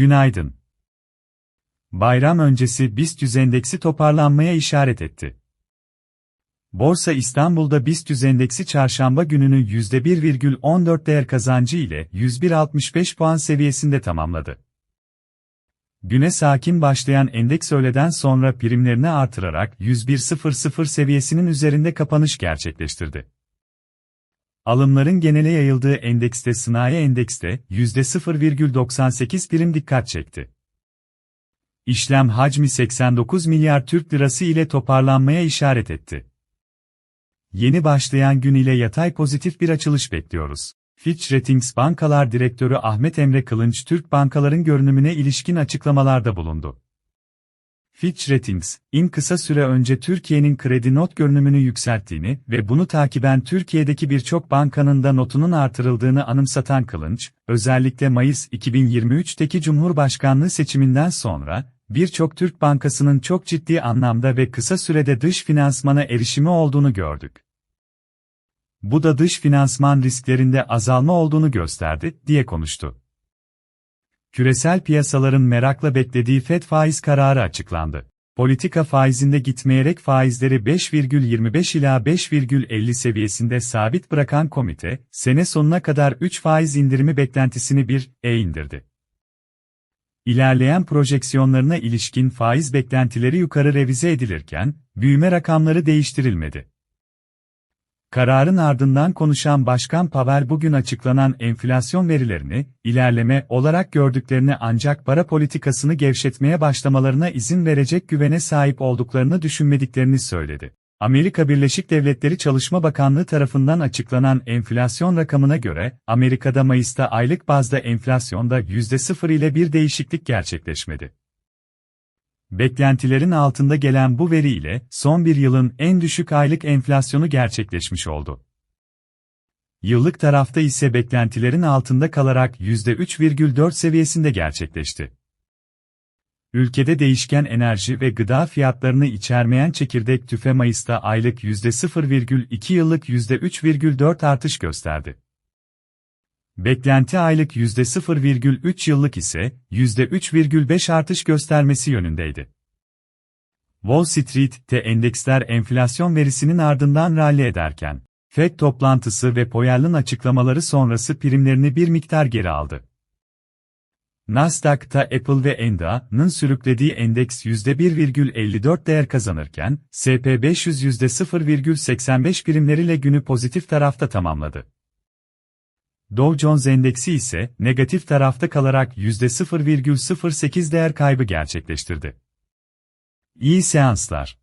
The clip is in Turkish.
Günaydın. Bayram öncesi BIST 100 endeksi toparlanmaya işaret etti. Borsa İstanbul'da BIST 100 endeksi çarşamba gününü %1,14 değer kazancı ile 101.65 puan seviyesinde tamamladı. Güne sakin başlayan endeks öğleden sonra primlerini artırarak 101.00 seviyesinin üzerinde kapanış gerçekleştirdi. Alımların genele yayıldığı endekste sanayi endekste %0,98 prim dikkat çekti. İşlem hacmi 89 milyar Türk lirası ile toparlanmaya işaret etti. Yeni başlayan gün ile yatay pozitif bir açılış bekliyoruz. Fitch Ratings Bankalar Direktörü Ahmet Emre Kılınç Türk bankaların görünümüne ilişkin açıklamalarda bulundu. Fitch Ratings, in kısa süre önce Türkiye'nin kredi not görünümünü yükselttiğini ve bunu takiben Türkiye'deki birçok bankanın da notunun artırıldığını anımsatan Kılınç, özellikle Mayıs 2023'teki Cumhurbaşkanlığı seçiminden sonra, birçok Türk bankasının çok ciddi anlamda ve kısa sürede dış finansmana erişimi olduğunu gördük. Bu da dış finansman risklerinde azalma olduğunu gösterdi, diye konuştu. Küresel piyasaların merakla beklediği FED faiz kararı açıklandı. Politika faizinde gitmeyerek faizleri 5,25 ila 5,50 seviyesinde sabit bırakan komite, sene sonuna kadar 3 faiz indirimi beklentisini bir e indirdi. İlerleyen projeksiyonlarına ilişkin faiz beklentileri yukarı revize edilirken, büyüme rakamları değiştirilmedi. Kararın ardından konuşan Başkan Pavel bugün açıklanan enflasyon verilerini, ilerleme olarak gördüklerini ancak para politikasını gevşetmeye başlamalarına izin verecek güvene sahip olduklarını düşünmediklerini söyledi. Amerika Birleşik Devletleri Çalışma Bakanlığı tarafından açıklanan enflasyon rakamına göre, Amerika'da Mayıs'ta aylık bazda enflasyonda %0 ile bir değişiklik gerçekleşmedi. Beklentilerin altında gelen bu veri ile son bir yılın en düşük aylık enflasyonu gerçekleşmiş oldu. Yıllık tarafta ise beklentilerin altında kalarak %3,4 seviyesinde gerçekleşti. Ülkede değişken enerji ve gıda fiyatlarını içermeyen çekirdek tüfe Mayıs'ta aylık %0,2 yıllık %3,4 artış gösterdi. Beklenti aylık %0,3 yıllık ise %3,5 artış göstermesi yönündeydi. Wall Street'te endeksler enflasyon verisinin ardından rally ederken, FED toplantısı ve Powell'ın açıklamaları sonrası primlerini bir miktar geri aldı. Nasdaq'ta Apple ve Enda'nın sürüklediği endeks %1,54 değer kazanırken, SP500 %0,85 primleriyle günü pozitif tarafta tamamladı. Dow Jones Endeksi ise negatif tarafta kalarak %0,08 değer kaybı gerçekleştirdi. İyi seanslar.